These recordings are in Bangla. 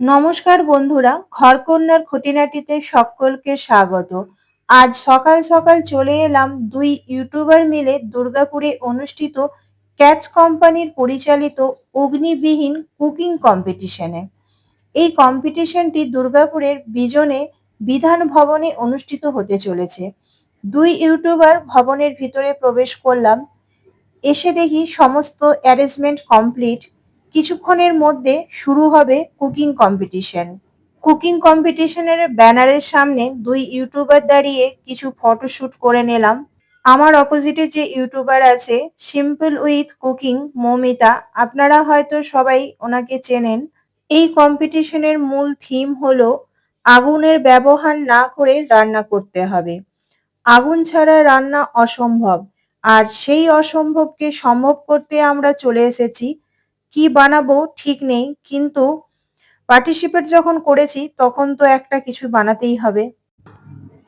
নমস্কার বন্ধুরা, ঘরকন্যার খুঁটিনাটিতে সকলকে স্বাগত। আজ সকাল সকাল চলে এলাম দুই ইউটিউবার মিলে দুর্গাপুরে অনুষ্ঠিত ক্যাচ কোম্পানির পরিচালিত অগ্নিবিহীন কুকিং কম্পিটিশনে। এই কম্পিটিশনটি দুর্গাপুরের বিজনে বিধান ভবনে অনুষ্ঠিত হতে চলেছে। দুই ইউটিউবার ভবনের ভিতরে প্রবেশ করলাম। এসে দেখি সমস্ত অ্যারেঞ্জমেন্ট কমপ্লিট। কিছুক্ষণের মধ্যে শুরু হবে কুকিং কম্পিটিশন। কুকিং কম্পিটিশনের ব্যানারের সামনে দুই ইউটিউবার দাঁড়িয়ে কিছু ফটোশুট করে নিলাম। আমার অপোজিটে যে ইউটিউবার আছে সিম্পল উইথ কুকিং মৌমিতা, আপনারা হয়তো সবাই ওনাকে চেনেন। এই কম্পিটিশনের মূল থিম হলো আগুনের ব্যবহার না করে রান্না করতে হবে। আগুন ছাড়া রান্না অসম্ভব। আর সেই অসম্ভবকে সম্ভব করতে আমরা চলে এসেছি কি বানাবো ঠিক নেই, কিন্তু পার্টিসিপেট যখন করেছি, তখন তো একটা কিছু বানাতেই হবে।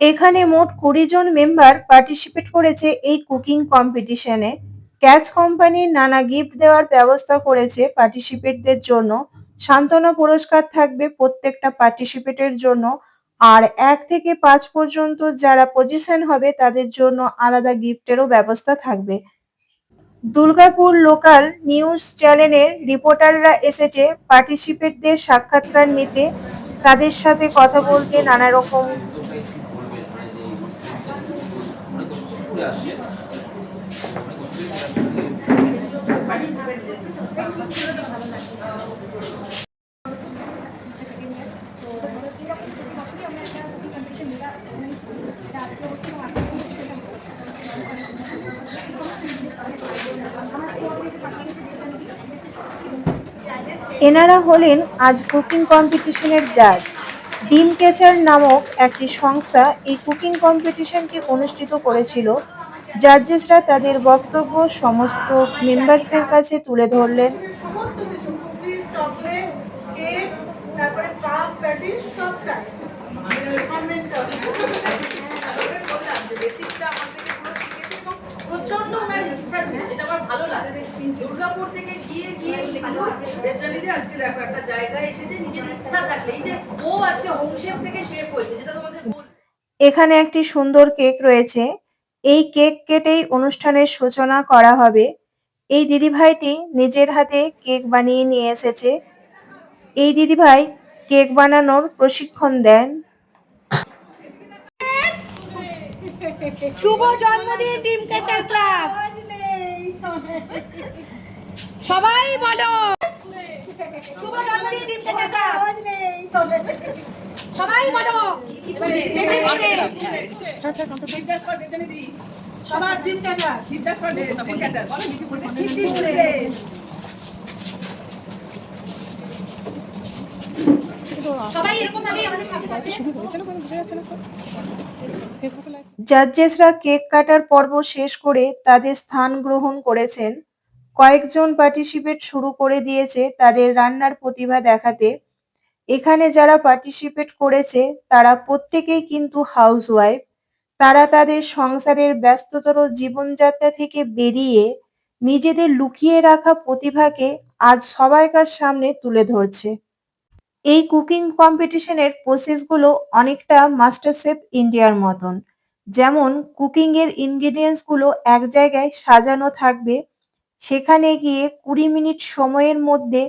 এখানে মোট কুড়ি জন মেম্বার পার্টিসিপেট করেছে এই কুকিং কম্পিটিশনে ক্যাচ কোম্পানি নানা গিফট দেওয়ার ব্যবস্থা করেছে পার্টিসিপেটদের জন্য। সান্ত্বনা পুরস্কার থাকবে প্রত্যেকটা পার্টিসিপেটের জন্য। আর এক থেকে পাঁচ পর্যন্ত যারা পজিশন হবে, তাদের জন্য আলাদা গিফটেরও ব্যবস্থা থাকবে। দুর্গাপুর লোকাল নিউজ চ্যানেলের রিপোর্টাররা এসেছে পার্টিসিপেটদের সাক্ষাৎকার নিতে। তাদের সাথে কথা বলতে নানা রকম এনারা হলেন আজ কুকিং কম্পিটিশনের জাজ। ডিম কেচার নামক একটি সংস্থা এই কুকিং কম্পিটিশনটি অনুষ্ঠিত করেছিল। জাজেসরা তাদের বক্তব্য সমস্ত মেম্বারদের কাছে তুলে ধরলেন। তারপরে আমার ভালো লাগে। দুর্গাপুর থেকে গিয়ে গিয়ে কিন্তু দেবজানিতে আজকে দেখো একটা জায়গায় এসেছে নিজের ইচ্ছা থাকলে। এই যে ও আজকে হোম শেফ থেকে শেফ হয়েছে যেটা তোমাদের এখানে একটি সুন্দর কেক রয়েছে। এই কেক কেটেই অনুষ্ঠানের সূচনা করা হবে। এই দিদিভাইটি নিজের হাতে কেক বানিয়ে নিয়ে এসেছে। এই দিদিভাই কেক বানানোর প্রশিক্ষণ দেন। শুভ জন্মদিন কেচার ক্লাব। সবাই বলো। কেচার সবাই বলো। সবার ডিম কাঁচা জিজ্ঞাসা কর দেবজানি কাচার বলো কি কি বলতে সবাই এরকম ভাবে আমাদের সাথে থাকবে। জাজেসরা কেক কাটার পর্ব শেষ করে তাদের স্থান গ্রহণ করেছেন। কয়েকজন পার্টিসিপেট শুরু করে দিয়েছে তাদের রান্নার প্রতিভা দেখাতে। এখানে যারা পার্টিসিপেট করেছে তারা প্রত্যেকেই কিন্তু হাউসওয়াইফ তারা তাদের সংসারের ব্যস্ততর জীবনযাত্রা থেকে বেরিয়ে নিজেদের লুকিয়ে রাখা প্রতিভাকে আজ সবাইকার সামনে তুলে ধরছে। এই কুকিং কম্পিটিশনের প্রসেসগুলো অনেকটা মাস্টার শেফ ইন্ডিয়ার মতন। যেমন কুকিং এর ইনগ্রিডিয়েন্টসগুলো এক জায়গায় সাজানো থাকবে, সেখানে গিয়ে কুড়ি মিনিট সময়ের মধ্যে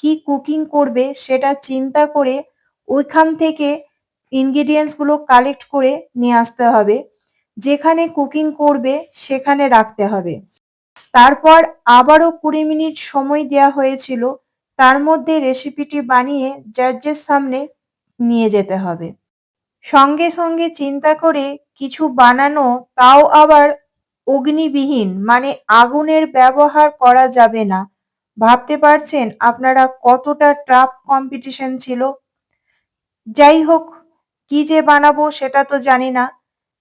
কি কুকিং করবে সেটা চিন্তা করে ওইখান থেকে ইনগ্রিডিয়েন্টসগুলো কালেক্ট করে নিয়ে আসতে হবে। যেখানে কুকিং করবে সেখানে রাখতে হবে। তারপর আবারও কুড়ি মিনিট সময় দেওয়া হয়েছিল তার মধ্যে রেসিপিটি বানিয়ে জাজের সামনে নিয়ে যেতে হবে। সঙ্গে সঙ্গে চিন্তা করে কিছু বানানো তাও আবার অগ্নিবিহীন মানে আগুনের ব্যবহার করা যাবে না। ভাবতে পারছেন আপনারা কতটা টাফ কম্পিটিশন ছিল? যাই হোক, কি যে বানাবো সেটা তো জানি না,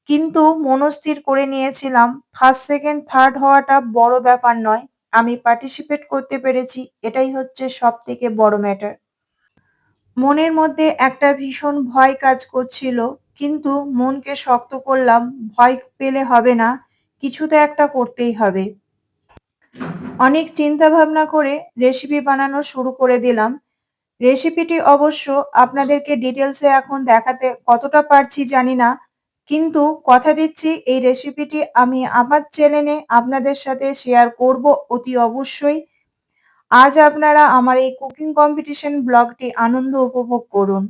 কিন্তু মনস্থির করে নিয়েছিলাম। ফার্স্ট সেকেন্ড থার্ড হওয়াটা বড় ব্যাপার নয়। আমি পার্টিসিপেট করতে পেরেছি, এটাই হচ্ছে সব থেকে বড় ম্যাটার মনের মধ্যে একটা ভীষণ ভয় কাজ করছিল, কিন্তু মনকে শক্ত করলাম, ভয় পেলে হবে না, কিছু তো একটা করতেই হবে। অনেক চিন্তা ভাবনা করে রেসিপি বানানো শুরু করে দিলাম। রেসিপিটি অবশ্য আপনাদেরকে ডিটেলসে এখন দেখাতে কতটা পারছি জানি না কিন্তু কথা দিচ্ছি, এই রেসিপিটি আমি আমার চ্যানেলে আপনাদের সাথে শেয়ার করব অতি অবশ্যই। আজ আপনারা আমার এই কুকিং কম্পিটিশন ব্লগটি আনন্দ উপভোগ করুন।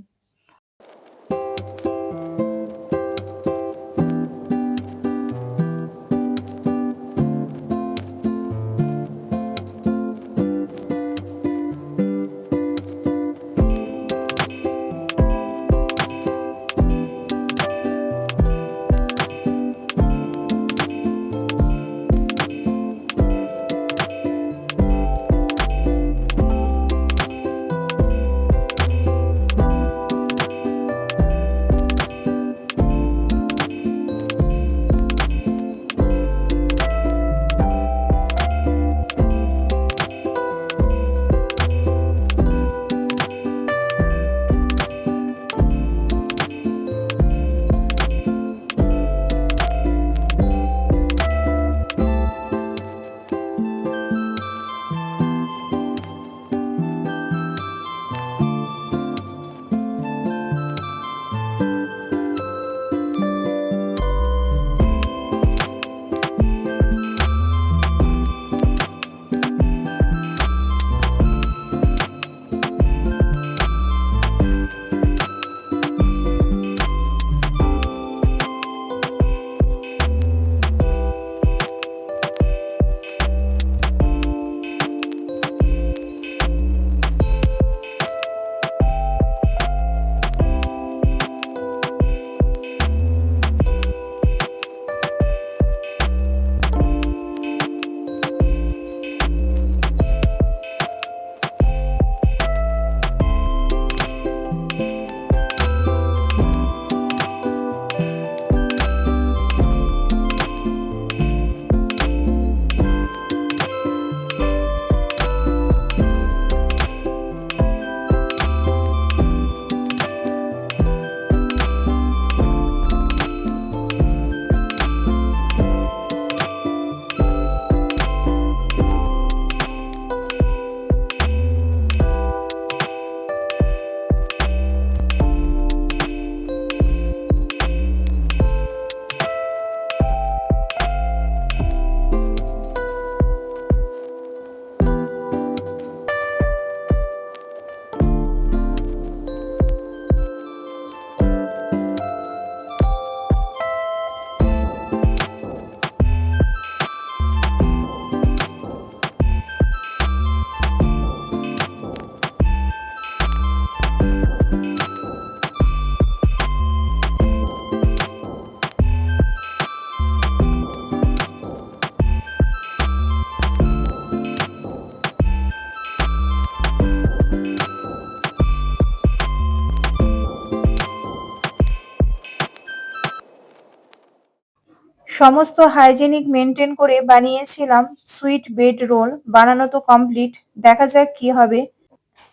সমস্ত হাইজেনিক মেনটেন করে বানিয়েছিলাম সুইট বেড রোল। বানানো তো কমপ্লিট, দেখা যাক কি হবে।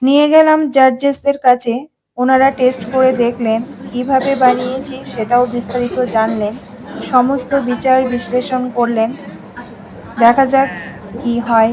নিয়ে গেলাম জাজেসদের কাছে, ওনারা টেস্ট করে দেখলেন কীভাবে বানিয়েছি সেটাও বিস্তারিত জানলেন, সমস্ত বিচার বিশ্লেষণ করলেন, দেখা যাক কি হয়।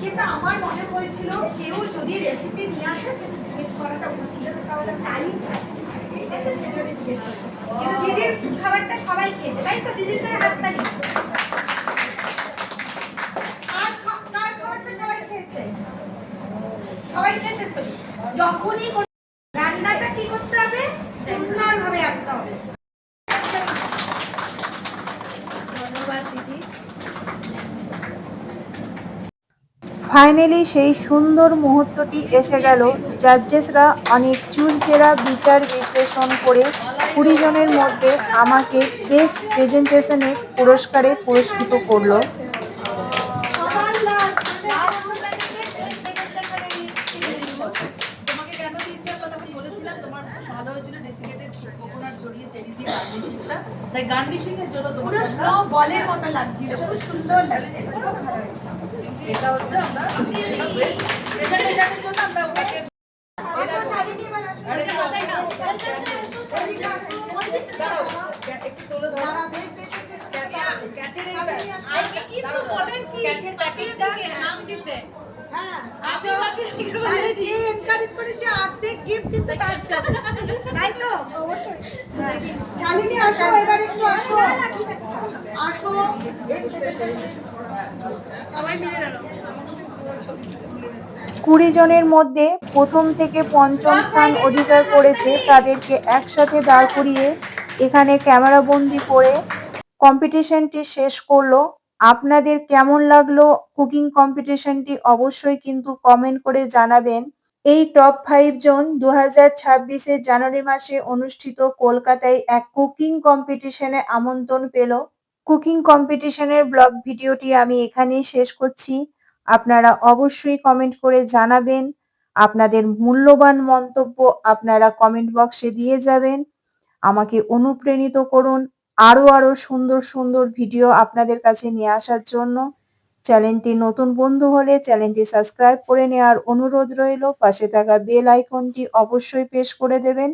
কিন্তু আমার মনে হয়েছিল কেউ যদি রেসিপি নিয়ে আসে সেটা জিজ্ঞেস করাটা উচিত ছিল চাই দিদির খাবারটা সবাই খেয়েছে? তাই তো দিদির জন্য হাততালি আর খাবারটা সবাই খেয়েছে সবাই খেয়েছে যখনই কোনো- রান্নাটা কি করতে হবে সুন্দর ফাইনালি সেই সুন্দর মুহূর্তটি এসে গেল। জাজেসরা অনেক চুলচেরা বিচার বিশ্লেষণ করে কুড়ি জনের মধ্যে আমাকে বেস্ট প্রেজেন্টেশনের পুরস্কারে পুরস্কৃত করল। তাই গার্নিশিং এর জন্য তোমার মতো লাগছিল। সুন্দর লাগছে। খুব ভালো হয়েছে এটা হচ্ছে আমরা প্রেজেন্টেশনের জন্য আমরা ওটাকে একটু তোলো ধরো দাঁড়া, বেশ, বেশ, হ্যাঁ? হ্যাঁ। কুড়ি জনের মধ্যে প্রথম থেকে পঞ্চম স্থান অধিকার করেছে। তাদেরকে একসাথে দাঁড় করিয়ে এখানে ক্যামেরাবন্দি করে কম্পিটিশনটি শেষ করল। আপনাদের কেমন লাগল কুকিং কম্পিটিশনটি অবশ্যই কিন্তু কমেন্ট করে জানাবেন। এই টপ ফাইভ জন দু হাজার ছাব্বিশে জানুয়ারি মাসে অনুষ্ঠিত কলকাতায় এক কুকিং কম্পিটিশনে আমন্ত্রণ পেল। কুকিং কম্পিটিশনের ব্লগ ভিডিওটি আমি এখানেই শেষ করছি। আপনারা অবশ্যই কমেন্ট করে জানাবেন। আপনাদের মূল্যবান মন্তব্য আপনারা কমেন্ট বক্সে দিয়ে যাবেন। আমাকে অনুপ্রাণিত করুন। আরও আরও সুন্দর সুন্দর ভিডিও আপনাদের কাছে নিয়ে আসার জন্য চ্যানেলটি নতুন বন্ধু হলে চ্যানেলটি সাবস্ক্রাইব করে নেওয়ার অনুরোধ রইল। পাশে থাকা বেল আইকনটি অবশ্যই পেশ করে দেবেন।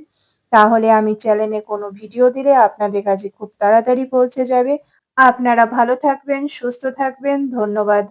তাহলে আমি চ্যানেলে কোনো ভিডিও দিলে আপনাদের কাছে খুব তাড়াতাড়ি পৌঁছে যাবে। আপনারা ভালো থাকবেন, সুস্থ থাকবেন। ধন্যবাদ।